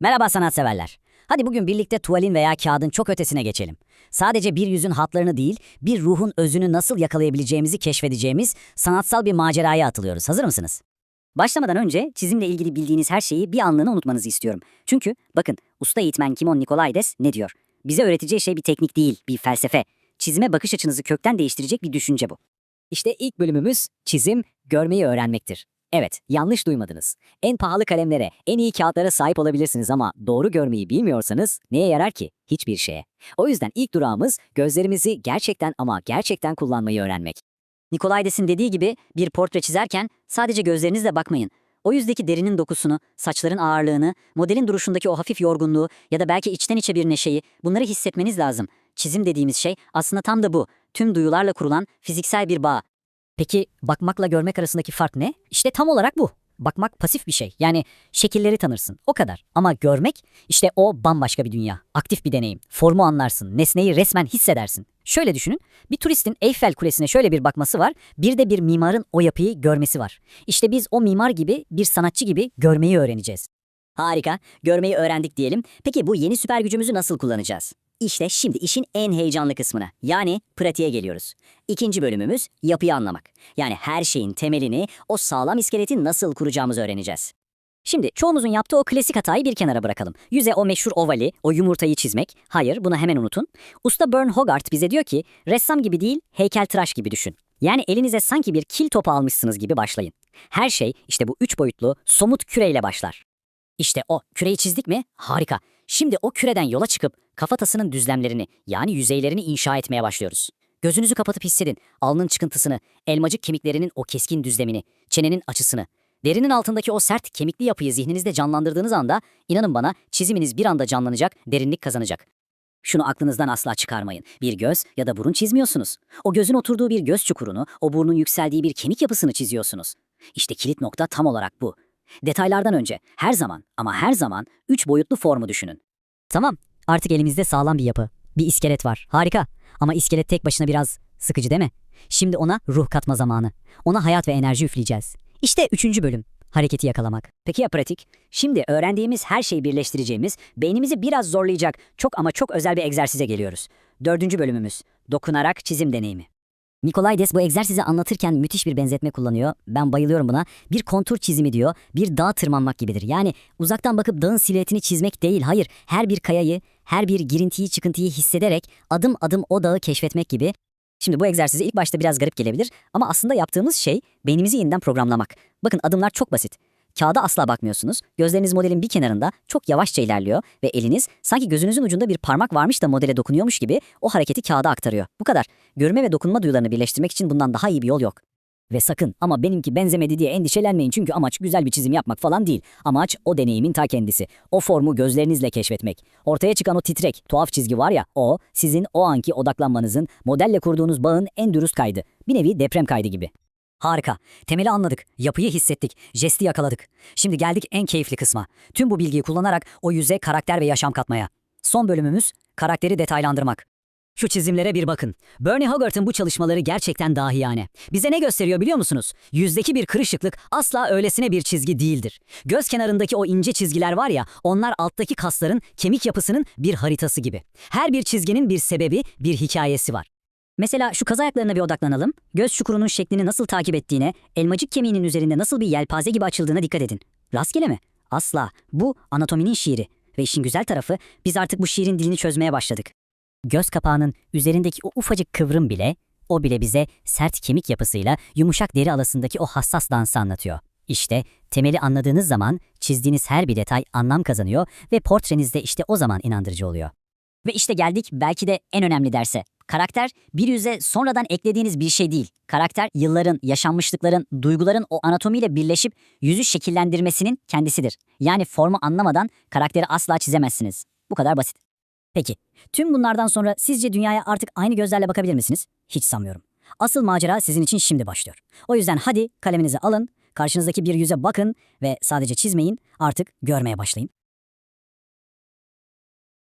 Merhaba sanatseverler. Hadi bugün birlikte tuvalin veya kağıdın çok ötesine geçelim. Sadece bir yüzün hatlarını değil, bir ruhun özünü nasıl yakalayabileceğimizi keşfedeceğimiz sanatsal bir maceraya atılıyoruz. Hazır mısınız? Başlamadan önce çizimle ilgili bildiğiniz her şeyi bir anlığına unutmanızı istiyorum. Çünkü bakın usta eğitmen Kimon Nikolaides ne diyor? Bize öğreteceği şey bir teknik değil, bir felsefe. Çizime bakış açınızı kökten değiştirecek bir düşünce bu. İşte ilk bölümümüz çizim, görmeyi öğrenmektir. Evet, yanlış duymadınız. En pahalı kalemlere, en iyi kağıtlara sahip olabilirsiniz ama doğru görmeyi bilmiyorsanız neye yarar ki? Hiçbir şeye. O yüzden ilk durağımız gözlerimizi gerçekten ama gerçekten kullanmayı öğrenmek. Nikolaides'in dediği gibi bir portre çizerken sadece gözlerinizle bakmayın. O yüzdeki derinin dokusunu, saçların ağırlığını, modelin duruşundaki o hafif yorgunluğu ya da belki içten içe bir neşeyi bunları hissetmeniz lazım. Çizim dediğimiz şey aslında tam da bu. Tüm duyularla kurulan fiziksel bir bağ. Peki bakmakla görmek arasındaki fark ne? İşte tam olarak bu. Bakmak pasif bir şey. Yani şekilleri tanırsın. O kadar. Ama görmek işte o bambaşka bir dünya. Aktif bir deneyim. Formu anlarsın. Nesneyi resmen hissedersin. Şöyle düşünün. Bir turistin Eyfel Kulesi'ne şöyle bir bakması var. Bir de bir mimarın o yapıyı görmesi var. İşte biz o mimar gibi, bir sanatçı gibi görmeyi öğreneceğiz. Harika. Görmeyi öğrendik diyelim. Peki bu yeni süper gücümüzü nasıl kullanacağız? İşte şimdi işin en heyecanlı kısmına. Yani pratiğe geliyoruz. İkinci bölümümüz yapıyı anlamak. Yani her şeyin temelini, o sağlam iskeleti nasıl kuracağımızı öğreneceğiz. Şimdi çoğumuzun yaptığı o klasik hatayı bir kenara bırakalım. Yüze o meşhur ovali, o yumurtayı çizmek. Hayır, bunu hemen unutun. Usta Bern Hogarth bize diyor ki, ressam gibi değil, heykeltıraş gibi düşün. Yani elinize sanki bir kil topu almışsınız gibi başlayın. Her şey işte bu üç boyutlu, somut küreyle başlar. İşte o, küreyi çizdik mi? Harika. Şimdi o küreden yola çıkıp kafatasının düzlemlerini yani yüzeylerini inşa etmeye başlıyoruz. Gözünüzü kapatıp hissedin. Alnın çıkıntısını, elmacık kemiklerinin o keskin düzlemini, çenenin açısını. Derinin altındaki o sert kemikli yapıyı zihninizde canlandırdığınız anda inanın bana çiziminiz bir anda canlanacak, derinlik kazanacak. Şunu aklınızdan asla çıkarmayın. Bir göz ya da burun çizmiyorsunuz. O gözün oturduğu bir göz çukurunu, o burnun yükseldiği bir kemik yapısını çiziyorsunuz. İşte kilit nokta tam olarak bu. Detaylardan önce her zaman ama her zaman üç boyutlu formu düşünün. Tamam, artık elimizde sağlam bir yapı, bir iskelet var. Harika. Ama iskelet tek başına biraz sıkıcı değil mi? Şimdi ona ruh katma zamanı. Ona hayat ve enerji üfleyeceğiz. İşte üçüncü bölüm. Hareketi yakalamak. Peki ya pratik? Şimdi öğrendiğimiz her şeyi birleştireceğimiz, beynimizi biraz zorlayacak çok ama çok özel bir egzersize geliyoruz. Dördüncü bölümümüz. Dokunarak çizim deneyimi. Nikolaides bu egzersizi anlatırken müthiş bir benzetme kullanıyor. Ben bayılıyorum buna. Bir kontur çizimi diyor. Bir dağ tırmanmak gibidir. Yani uzaktan bakıp dağın silüetini çizmek değil. Hayır, her bir kayayı, her bir girintiyi çıkıntıyı hissederek adım adım o dağı keşfetmek gibi. Şimdi bu egzersize ilk başta biraz garip gelebilir ama aslında yaptığımız şey beynimizi yeniden programlamak. Bakın adımlar çok basit. Kağıda asla bakmıyorsunuz. Gözleriniz modelin bir kenarında çok yavaşça ilerliyor ve eliniz sanki gözünüzün ucunda bir parmak varmış da modele dokunuyormuş gibi o hareketi kağıda aktarıyor. Bu kadar. Görme ve dokunma duyularını birleştirmek için bundan daha iyi bir yol yok. Ve sakın ama benimki benzemedi diye endişelenmeyin çünkü amaç güzel bir çizim yapmak falan değil. Amaç o deneyimin ta kendisi. O formu gözlerinizle keşfetmek. Ortaya çıkan o titrek, tuhaf çizgi var ya o sizin o anki odaklanmanızın, modelle kurduğunuz bağın en dürüst kaydı. Bir nevi deprem kaydı gibi. Harika. Temeli anladık, yapıyı hissettik, jesti yakaladık. Şimdi geldik en keyifli kısma. Tüm bu bilgiyi kullanarak o yüze karakter ve yaşam katmaya. Son bölümümüz karakteri detaylandırmak. Şu çizimlere bir bakın. Bernie Hogarth'ın bu çalışmaları gerçekten dahiyane. Bize ne gösteriyor biliyor musunuz? Yüzdeki bir kırışıklık asla öylesine bir çizgi değildir. Göz kenarındaki o ince çizgiler var ya, onlar alttaki kasların, kemik yapısının bir haritası gibi. Her bir çizginin bir sebebi, bir hikayesi var. Mesela şu kaz ayaklarına bir odaklanalım. Göz çukurunun şeklini nasıl takip ettiğine, elmacık kemiğinin üzerinde nasıl bir yelpaze gibi açıldığına dikkat edin. Rastgele mi? Asla. Bu anatominin şiiri. Ve işin güzel tarafı biz artık bu şiirin dilini çözmeye başladık. Göz kapağının üzerindeki o ufacık kıvrım bile, o bile bize sert kemik yapısıyla yumuşak deri alasındaki o hassas dansı anlatıyor. İşte temeli anladığınız zaman çizdiğiniz her bir detay anlam kazanıyor ve portrenizde işte o zaman inandırıcı oluyor. Ve işte geldik belki de en önemli derse. Karakter bir yüze sonradan eklediğiniz bir şey değil. Karakter yılların, yaşanmışlıkların, duyguların o anatomiyle birleşip yüzü şekillendirmesinin kendisidir. Yani formu anlamadan karakteri asla çizemezsiniz. Bu kadar basit. Peki, tüm bunlardan sonra sizce dünyaya artık aynı gözlerle bakabilir misiniz? Hiç sanmıyorum. Asıl macera sizin için şimdi başlıyor. O yüzden hadi kaleminizi alın, karşınızdaki bir yüze bakın ve sadece çizmeyin, artık görmeye başlayın.